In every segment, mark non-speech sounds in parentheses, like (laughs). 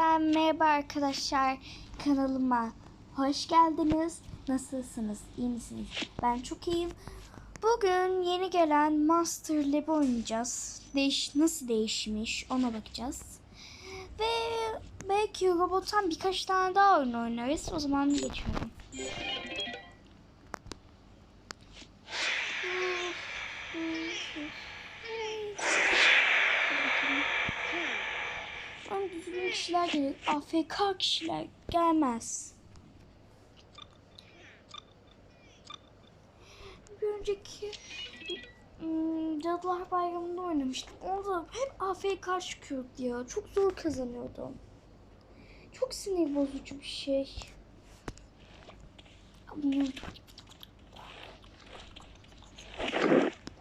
Merhaba arkadaşlar kanalıma hoş geldiniz. Nasılsınız? İyi misiniz? Ben çok iyiyim. Bugün yeni gelen Master Lab oynayacağız. Değiş nasıl değişmiş ona bakacağız. Ve belki robottan birkaç tane daha oyun oynarız. O zaman geçiyorum. Gelir. AFK kişiler gelmez. Bir önceki ım, Cadılar Bayramı'nda oynamıştım. Orada hep AFK çıkıyordu ya. Çok zor kazanıyordum. Çok sinir bozucu bir şey.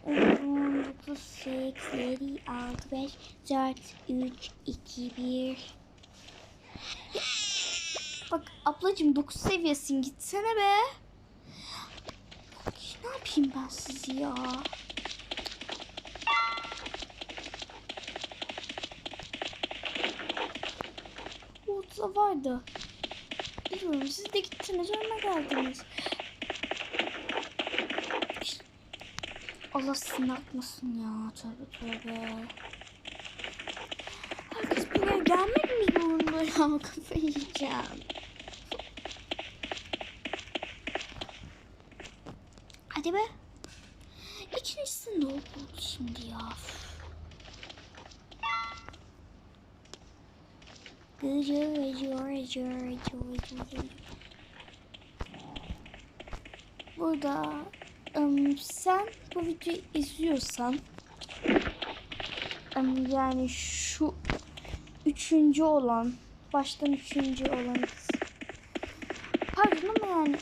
On, dokuz, sekiz, yedi, altı, beş, dört, üç, iki, bir. Bak ablacığım 9 seviyesin gitsene be. Ne yapayım ben sizi ya? Ortada vardı. Bilmiyorum siz de gittiniz önüme geldiniz. Allah sizin atmasın ya. Tövbe tövbe. Herkes buraya zorunda ya? Kafayı yiyeceğim. Hadi be. İkincisi ne oldu şimdi ya? Gıcır gıcır gıcır gıcır gıcır. Burada ım, sen bu videoyu izliyorsan ım, yani şu üçüncü olan baştan üçüncü olan kız. Pardon ama yani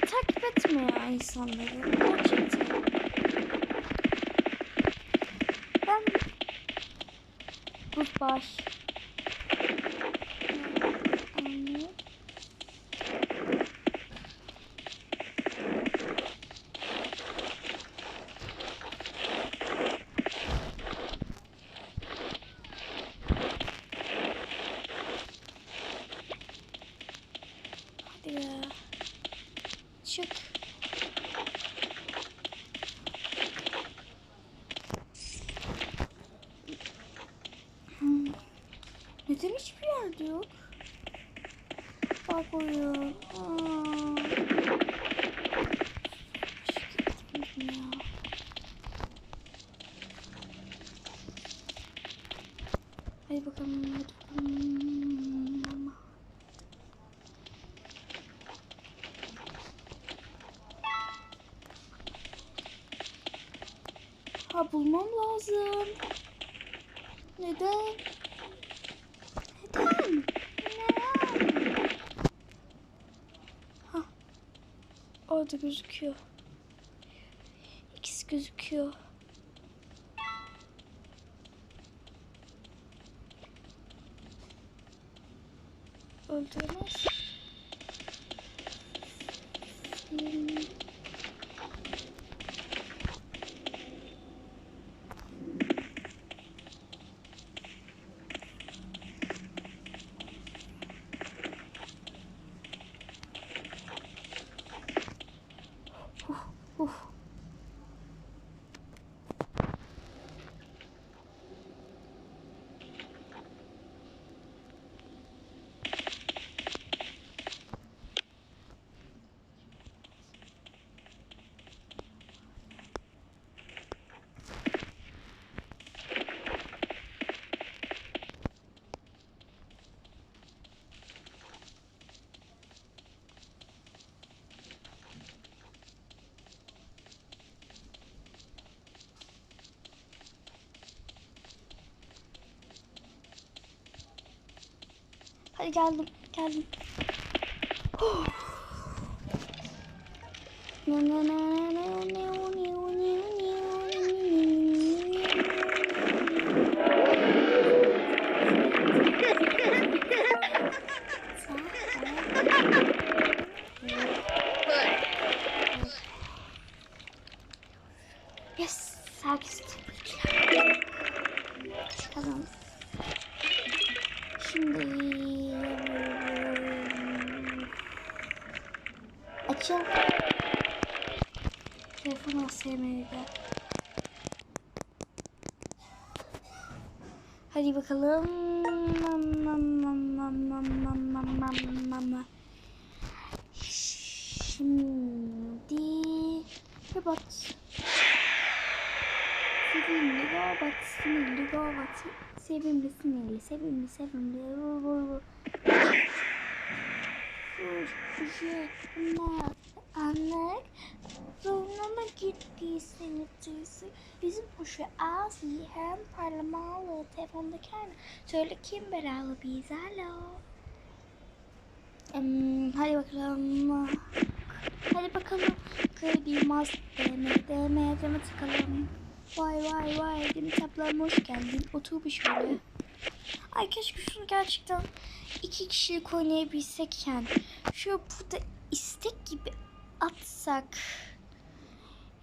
takip etme ya insanları. Gerçekten. Ben Goodbye. Anne. Hadi ya. Çık. Hmm. Neden hiçbir yerde yok? Bak oyun. Hadi bakalım. Hadi bakalım. Lazım. Neden? Neden? Neden? Ha. Orada gözüküyor. İkisi gözüküyor. Hadi geldim, geldim. Huh. Na na na na na na na Telefonu sevmedi. Hadi bakalım. Şimdi robot. Sevimli robot, sinirli robot. Sevimli, sinirli, sevimli, sevimli. Anlık, anlık. Zoruna mı gittiyseniz duysun. Bizim kuşu az hem parlamalı. Telefondaki aynı. Söyle kim belalı biz alo. Hmm, hadi bakalım. Hadi bakalım. Kıydığımaz deme deme deme tıkalım. Vay vay vay. Deniz ablam hoş geldin. Otur bir şöyle. Ay keşke şunu gerçekten iki kişilik oynayabilsek yani. Şöyle burada istek gibi atsak.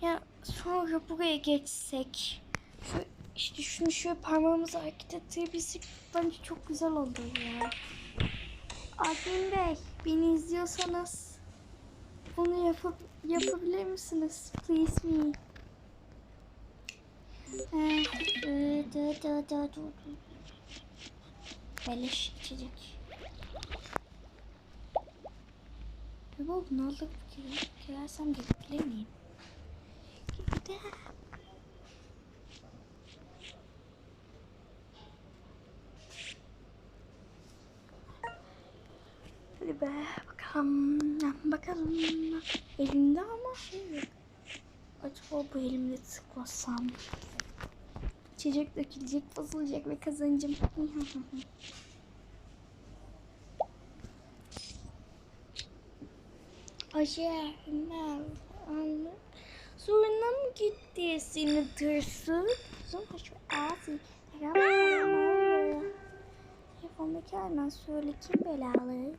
Ya sonra buraya geçsek. Şu, işte şunu şöyle parmağımızı hareket ettirebilsek bence çok güzel olur ya. Adem Bey beni izliyorsanız bunu yapıp yapabilir misiniz? Please me. Eh, dı. Beleş içecek. Oldu? Girer, girersem gelebilir miyim? Gidelim. Hadi be bakalım. Bakalım. Elimde ama şey yok. Acaba bu elimde tıklasam. İçecek dökülecek, bozulacak ve kazanacağım. (laughs) Ben anne. Zoruna mı gitti seni tırsın? Kızım şu ağzı. Telefondaki aynen söyle kim belalı?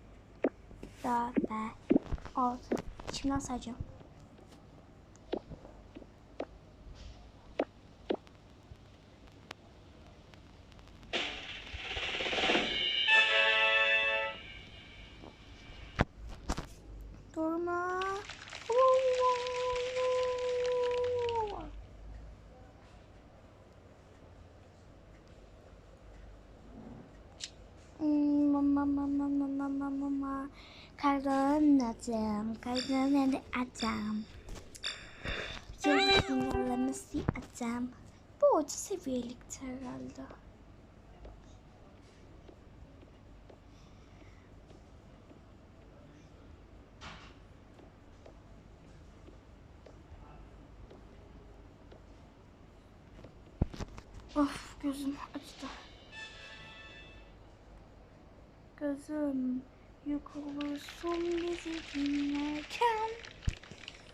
Da be. Altı. İçimden sayacağım. Mama mama mama mama Kazanacağım, kazanacağım. Yıldız finallemesi atacağım. Bu orta seviyelikte herhalde. Of gözüm acıdı. Gözüm yük olursun bizi dinlerken.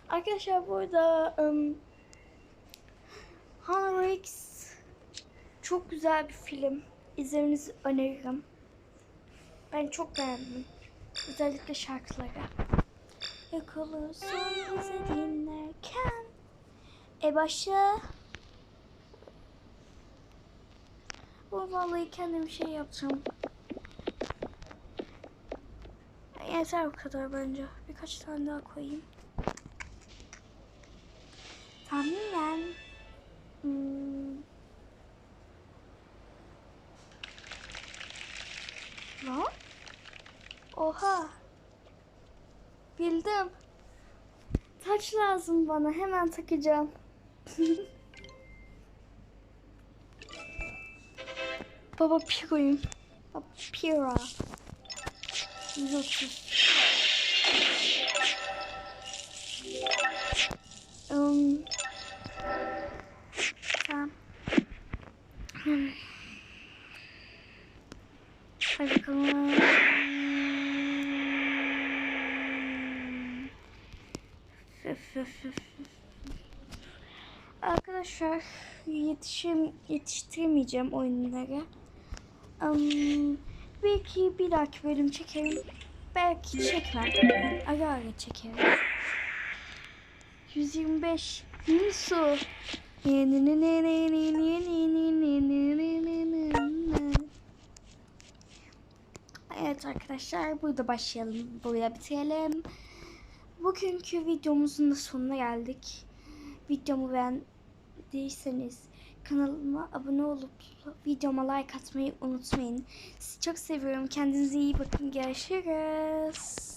Arkadaşlar burada um, Hanrix çok güzel bir film. İzlemenizi öneririm. Ben çok beğendim. Özellikle şarkıları. Yük olursun bizi dinlerken. E başla. Bu vallahi kendim şey yapacağım. Yeter bu kadar bence. Birkaç tane daha koyayım. Tahminen hmm, Lan? Oha. Bildim. Taç lazım bana. Hemen takacağım. (laughs) Baba Piro'yum. Baba Piro. 130. Um, tamam. Hmm. Hadi bakalım. Arkadaşlar yetişim yetiştiremeyeceğim oyunları. Um, belki bir dahaki bölüm çekerim. Belki çekmem. Ara ara çekerim. 125 Nisu. Evet arkadaşlar burada başlayalım. Burada bitirelim. Bugünkü videomuzun da sonuna geldik. Videomu beğendiyseniz kanalıma abone olup videoma like atmayı unutmayın. Sizi çok seviyorum. Kendinize iyi bakın. Görüşürüz.